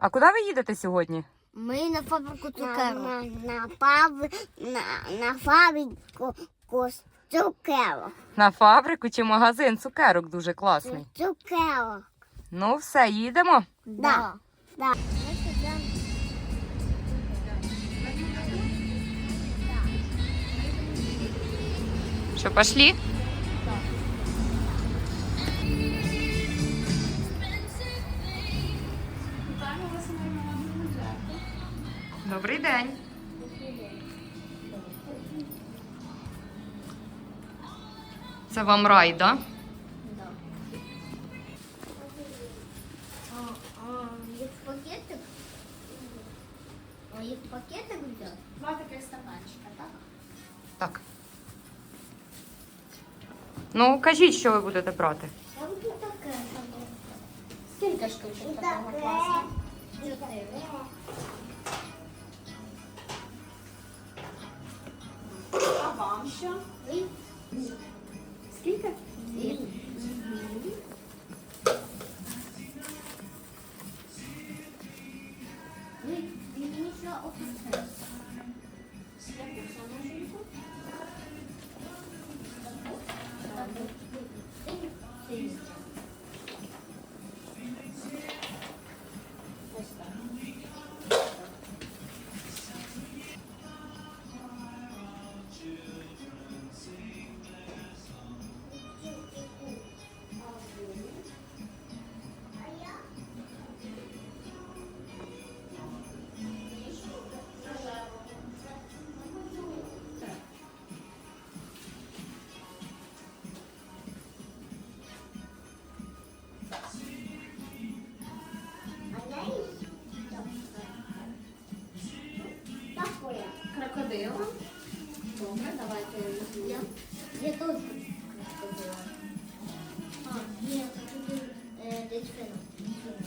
А куди ви їдете сьогодні? Ми на фабрику На, цукерок. на, на, фабри, на, на фабрику кос- цукерок. На фабрику чи магазин цукерок дуже класний. Цукерок. Ну, все, їдемо. Да. Да. Що, пошли? Це вам рай, да? А, а, пакетик? Їх пакетик взяв? Два таких стаканчика, так? Так. Ну, кажіть, що ви будете брати. Я буду таке. Скільки штучок такого класу? Чотири. А вам що? Крокодила. Добре, давайте Я, я тут ходила. А, ні, тут е, дельфина.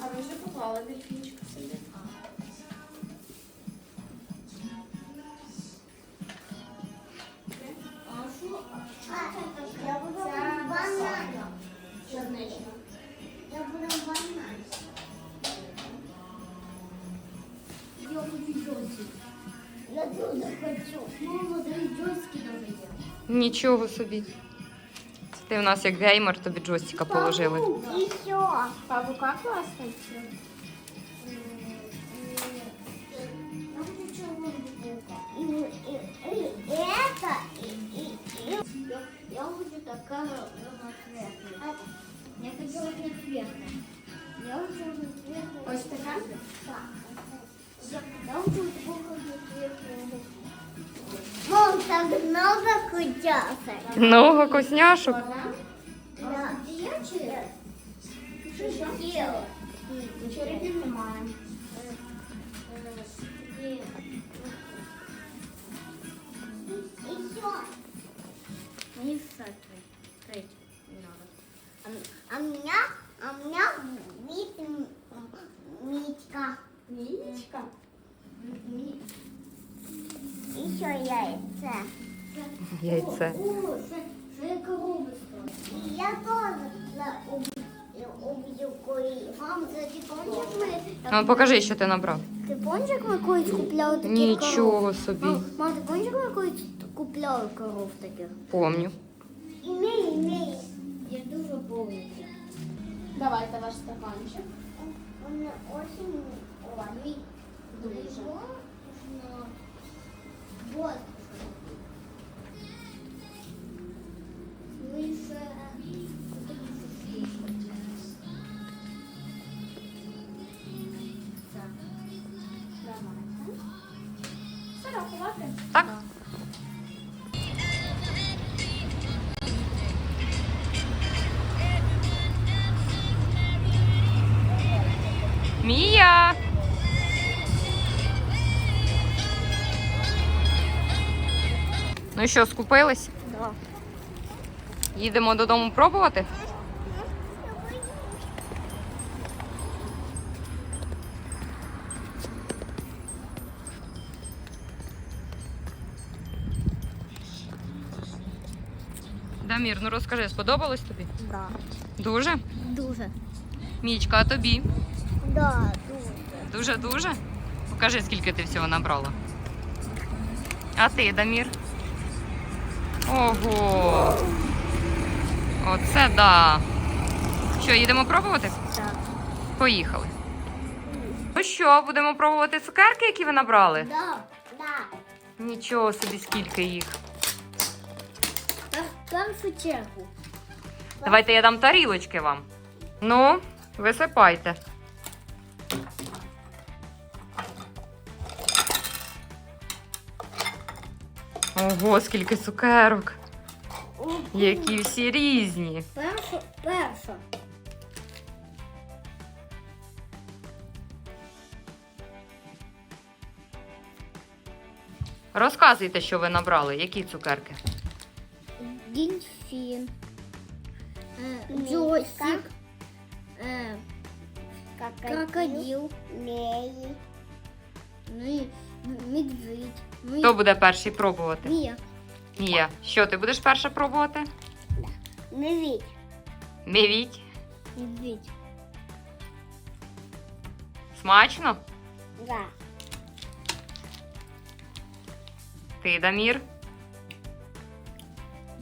А ви вже поклали дельфінчика собі? Що? Я буду бананом. Чорнична. Я буду бананом. Я хочу джойстик. Нічого собі. Ти в нас як геймер, тобі джойстика положили. І що? Павука класний? Я хочу такая разноцветная. Я хочу разноцветная. Я хочу разноцветную. Ось така? Так. Я, хочу такую так много кутяшек. Много вкусняшок. Да. Я через. Хотела. Черепів немає. И все. Мне встать третий ті пончик ми... А ну, покажи, що ти набрав. Ти пончик ми колись купляли таких Нічого коров? собі. Мам, мам, ти пончик ми колись купляли коров таких? Помню. Имей, имей. Я дуже помню. Давайте ваш стаканчик. Он очень ой, Дуже. нужно. Вот. Мія! Ну що, скупились? Да. Їдемо додому пробувати? Дамір, ну розкажи, сподобалось тобі? Да. Дуже? Дуже. Мічка, а тобі? Да, дуже. Дуже Дуже-дуже. Покажи, скільки ти всього набрала. А ти, Дамір? Ого! Оце да. Що, їдемо пробувати? Так. Поїхали. Ну що, будемо пробувати цукерки, які ви набрали? Да. Да. Нічого собі, скільки їх. Пер- Першу чергу. Давайте я дам тарілочки вам. Ну, висипайте. Ого, скільки цукерок. Які всі різні. Перша, перша. Розказуйте, що ви набрали, які цукерки. Дельфін. Мишка. Джойстик. Е, крокодил. Меї. Ну і медведь. Ну Хто буде перший пробувати? Мія. Мія. Що ти будеш перша пробувати? Медведь. Мівіть. Медведь. Смачно? Да. Ти, Дамір.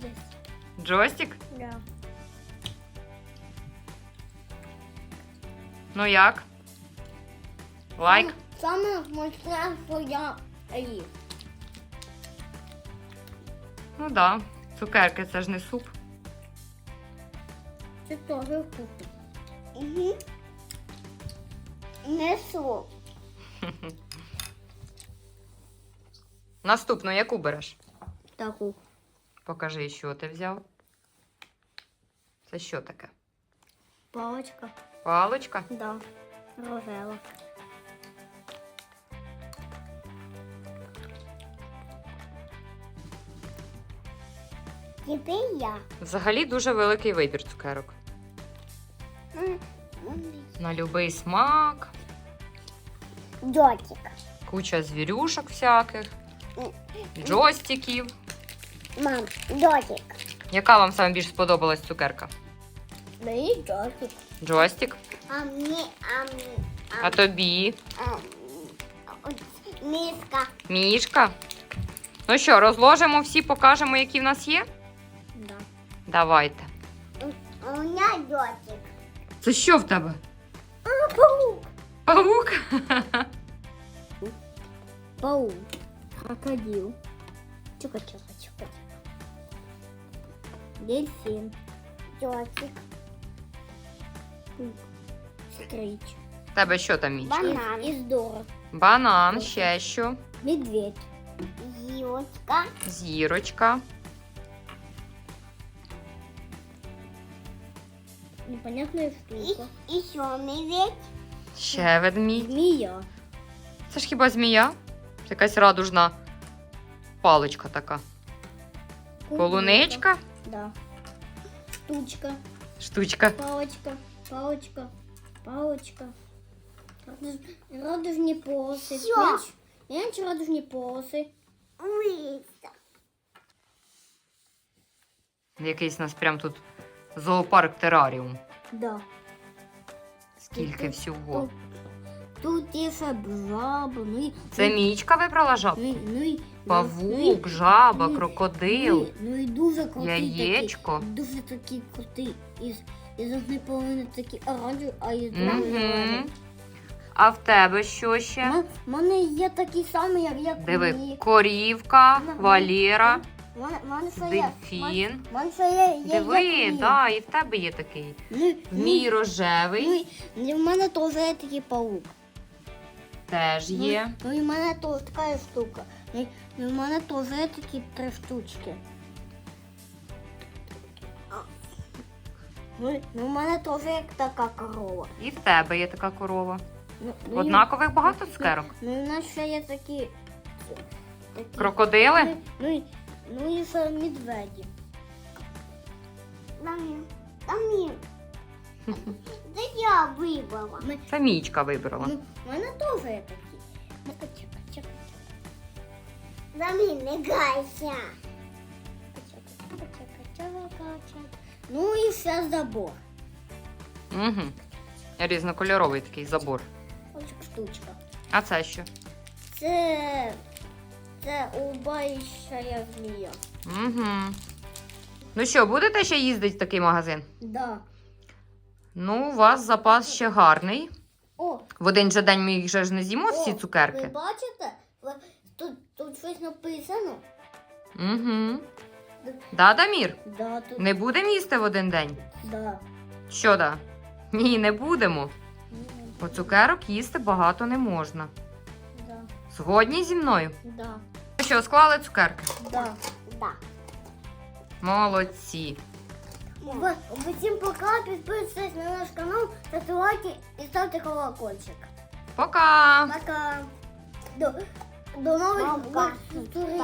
Yes. Джойстик? Да. Ну як? Лайк? Саме смачне, що я їв. Ну да. Цукерки це ж не суп. Це теж вкусно. Угу. Несу. Наступну яку береш? Таку. Покажи, що ти взяв. Це що таке? Палочка. Паличка? Да. Рожева. Тепер я. Взагалі дуже великий вибір цукерок. М, м, На любий смак, Дотик. куча звірюшок всяких, джойстиків. Мам, дотик. Яка вам саме більш сподобалась цукерка? Мені джойстик. Джойстик? А мені, а мені, А тобі? а, м, миска. Мішка? Ну що, розложимо всі, покажемо, які в нас є? Да. Давайте. У мене дотик. Це що в тебе? Паук. Павук? Паук. Крокодил. Чука-чука, чука Дельфин. Дотик. Стрич. В тебе що там Міч? Банан. Издора. Банан, ще що? Медведь. Зірочка. Зірочка. Непонятная І, штука. і що, медведь? Ще ведмідь. Змея. Це ж хіба змія? Це якась радужна паличка така. Полуничка? Да. Штучка. Штучка. Палочка. Палочка. Палочка. Радуж- Радужні полоси. Всё. Менш- Менш радужні полоси. Листа. Якийсь у нас прям тут зоопарк тераріум. Да. Скільки всього. Тут є ще жаба, ну і... Це мічка вибрала жаб? Ну, і- ну, і- ну, Павук, і- жаба, ну, і- крокодил. Ну, і- ну і дуже крутий Яєчко. такий. Дуже такий крутий. Із однієї половини такий оранжевий, а Мгм. другої. А в тебе що ще? В мене є такі самі, як як Диви, корівка, Валера, Дельфін. Диви, да, і в тебе є такий. Ну, мій ну, рожевий ну, в мене теж є такий паук. теж є. Ну, ну і в мене теж така штука. Ну, і- ну, мене теж є такі три штучки. Ну, і- ну, мене теж є така корова. І в тебе є така корова. Ну, ну, Однакових багато цукерок. Ну, в нас ще є такі. такі Крокодили? Ну, ну, і- ще медведі. Дамір. Це я вибрала. Ми, Це мічка вибрала. ну, в мене теж є такі. Ну, чекай, чекай, Дамір, не гайся. чекай, чекай, чекай, чекай. Ну і ще забор. Угу. Різнокольоровий такий забор. Чекай, штучка. А це що? Це. Це убаюча змія. Угу. Ну що, будете ще їздити в такий магазин? Да. Ну, у вас запас ще гарний. О, В один же день ми їх же ж не з'їмо всі О, ви цукерки. бачите? Ви- Тут, тут щось написано. Угу. Да, Дамір? Да, тут. Не будемо їсти в один день? Да. Що да? Ні, не будемо. Бо цукерок їсти багато не можна. Згодні зі мною? Да. Що, склали цукерки? Да. Да. Молодці. Ви всім пока, підписуйтесь на наш канал, ставте лайки і ставте колокольчик. Пока! Пока. До, до нових зустрічей.